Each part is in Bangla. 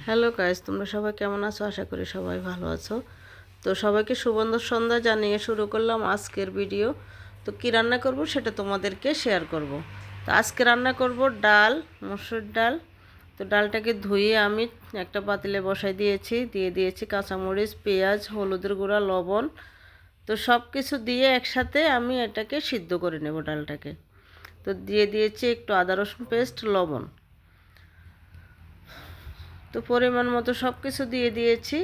হ্যালো গাইস তোমরা সবাই কেমন আছো? আশা করি সবাই ভালো আছো। তো সবাইকে সুবন্ধ সন্ধ্যা জানিয়ে শুরু করলাম আজকের ভিডিও তো কী রান্না করব সেটা তোমাদেরকে শেয়ার করব। তো আজকে রান্না করব ডাল, মসুর ডাল। তো ডালটাকে ধুয়ে আমি একটা পাতিলে বসাই দিয়েছি। দিয়ে দিয়েছি কাঁচামরিচ, পেঁয়াজ, হলুদের গুঁড়া, লবণ। তো সব কিছু দিয়ে একসাথে আমি এটাকে সিদ্ধ করে নেব ডালটাকে। তো দিয়ে দিয়েছি একটু আদা রসুন পেস্ট লবণ। তো পরিমাণ মতো সব কিছু দিয়ে দিয়েছি।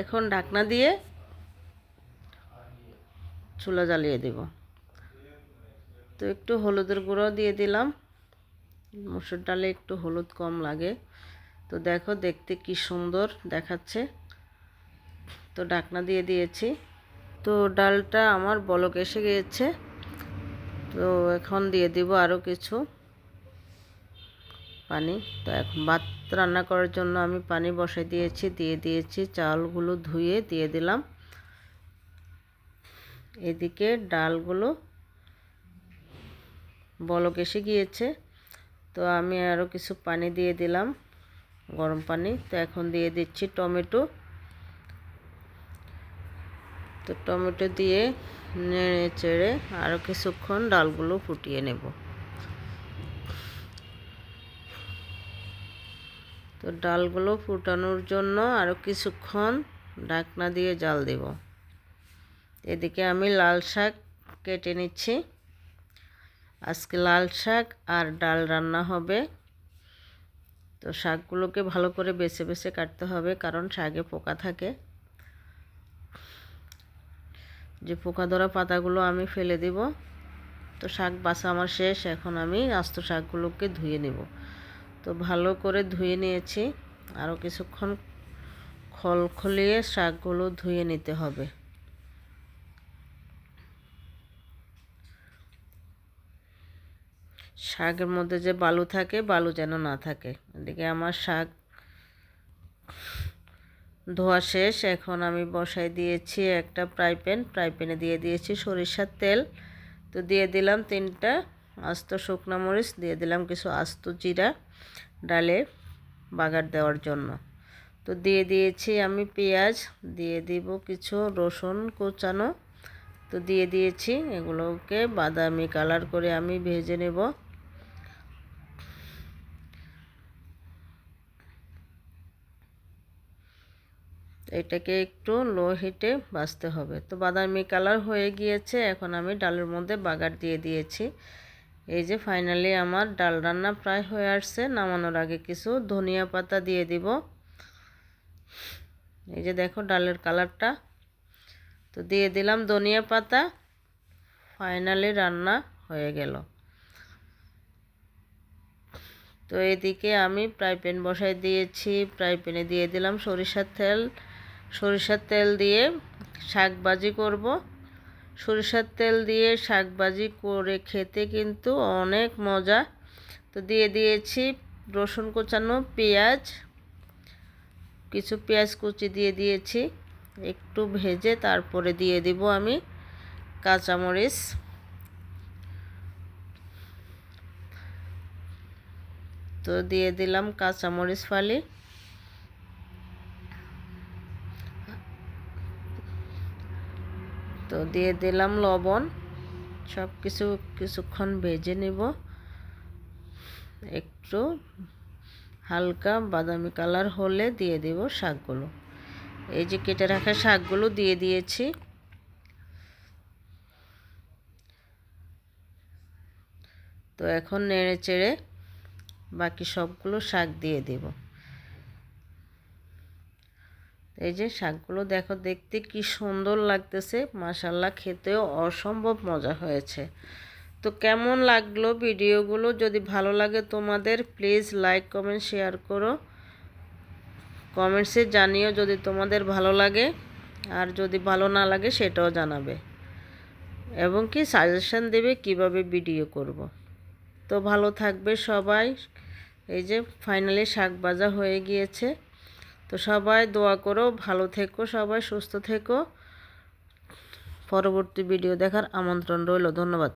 এখন ঢাকনা দিয়ে চুলা জ্বালিয়ে দেব। তো একটু হলুদের গুঁড়ো দিয়ে দিলাম। মুসুর ডালে একটু হলুদ কম লাগে। তো দেখো দেখতে কি সুন্দর দেখাচ্ছে। তো ঢাকনা দিয়ে দিয়েছি। তো ডালটা আমার বলক এসে গিয়েছে। তো এখন দিয়ে দিব আরও কিছু। পানি। তো এখন ভাত রান্না করার জন্য আমি পানি বসাই দিয়েছি, দিয়ে দিয়েছি, চালগুলো ধুয়ে দিয়ে দিলাম। এদিকে ডালগুলো বলক এসে গিয়েছে। তো আমি আরও কিছু পানি দিয়ে দিলাম, গরম পানি। তো এখন দিয়ে দিচ্ছি টমেটো। তো টমেটো দিয়ে নেড়ে চেড়ে আরও কিছুক্ষণ ডালগুলো ফুটিয়ে নেব। তো ডালগুলো ফুটানোর জন্য আরও কিছুক্ষণ ঢাকনা দিয়ে জাল দেব। এদিকে আমি লাল শাক কেটে নিচ্ছি। আজকে লাল শাক আর ডাল রান্না হবে। তো শাকগুলোকে ভালো করে বেছে বেছে কাটতে হবে, কারণ শাকে পোকা থাকে। যে পোকা ধরা পাতাগুলো আমি ফেলে দিব। তো শাক বাছা আমার শেষ, এখন আমি আস্ত শাকগুলোকে ধুয়ে নেব। তো ভালো করে ধুয়ে নিয়েছি। আরও কিছুক্ষণ খলখলিয়ে শাকগুলো ধুয়ে নিতে হবে। শাকের মধ্যে যে বালু থাকে, বালু যেন না থাকে। এদিকে আমার শাক ধোয়া শেষ। এখন আমি বসাই দিয়েছি একটা ফ্রাই প্যান। ফ্রাই প্যানে দিয়ে দিয়েছি সরিষার তেল। তো দিয়ে দিলাম তিনটা আস্ত শুকনো মরিচ, দিয়ে দিলাম কিছু আস্ত জিরা। ডালে বাগার দেওয়ার জন্য। তো দিয়ে দিয়েছি আমি পেঁয়াজ, দিয়ে দিব কিছু রসুন কোচানো। তো দিয়ে দিয়েছি এগুলোকে বাদামি কালার করে আমি ভেজে নেব। এটাকে একটু লো হিটে বাছতে হবে। তো বাদামি কালার হয়ে গিয়েছে, এখন আমি ডালের মধ্যে বাগার দিয়ে দিয়েছি। এই যে ফাইনালি আমার ডাল রান্না প্রায় হয়ে আসছে, নামানোর আগে কিছু ধনিয়া পাতা দিয়ে দিব। এই যে দেখো ডালের কালারটা তো দিয়ে দিলাম ধনিয়া পাতা ফাইনালি রান্না হয়ে গেল। তো এদিকে আমি ফ্রাই প্যান বসাই দিয়েছি ফ্রাই প্যানে দিয়ে দিলাম সরিষার তেল। সরিষার তেল দিয়ে শাক ভাজি করব। সরিষার তেল দিয়ে শাকবাজি করে খেতে কিন্তু অনেক মজা। তো দিয়ে দিয়েছি রসুন কোচানো পেঁয়াজ, কিছু পেঁয়াজ কুচি দিয়ে দিয়েছি। একটু ভেজে তারপরে দিয়ে দিব আমি কাঁচামরিচ। তো দিয়ে দিলাম কাঁচামরিচ ফালি। তো দিয়ে দিলাম লবণ। সব কিছু কিছুক্ষণ ভেজে নেব। একটু হালকা বাদামি কালার হলে দিয়ে দেব শাকগুলো। এই যে কেটে রাখা শাকগুলো দিয়ে দিয়েছি। তো এখন নেড়ে চেড়ে বাকি সবগুলো শাক দিয়ে দেবো। এই যে শাকগুলো দেখো, দেখতে কি সুন্দর লাগতেছে। মাসাল্লাহ খেতেও অসম্ভব মজা হয়েছে। তো কেমন লাগল ভিডিওগুলো? যদি ভালো লাগে তোমাদের প্লিজ লাইক কমেন্ট শেয়ার করো। কমেন্টসে জানিও যদি তোমাদের ভালো লাগে। আর যদি ভালো না লাগে, সেটাও জানাবে। এবং কি সাজেশান দেবে কীভাবে ভিডিও করব। তো ভালো থাকবে সবাই। এই যে ফাইনালি শাক ভাজা হয়ে গিয়েছে। তো সবাই দোয়া করো, ভালো থেকো, সবাই সুস্থ থেকো। পরবর্তী ভিডিও দেখার আমন্ত্রণ রইল, ধন্যবাদ।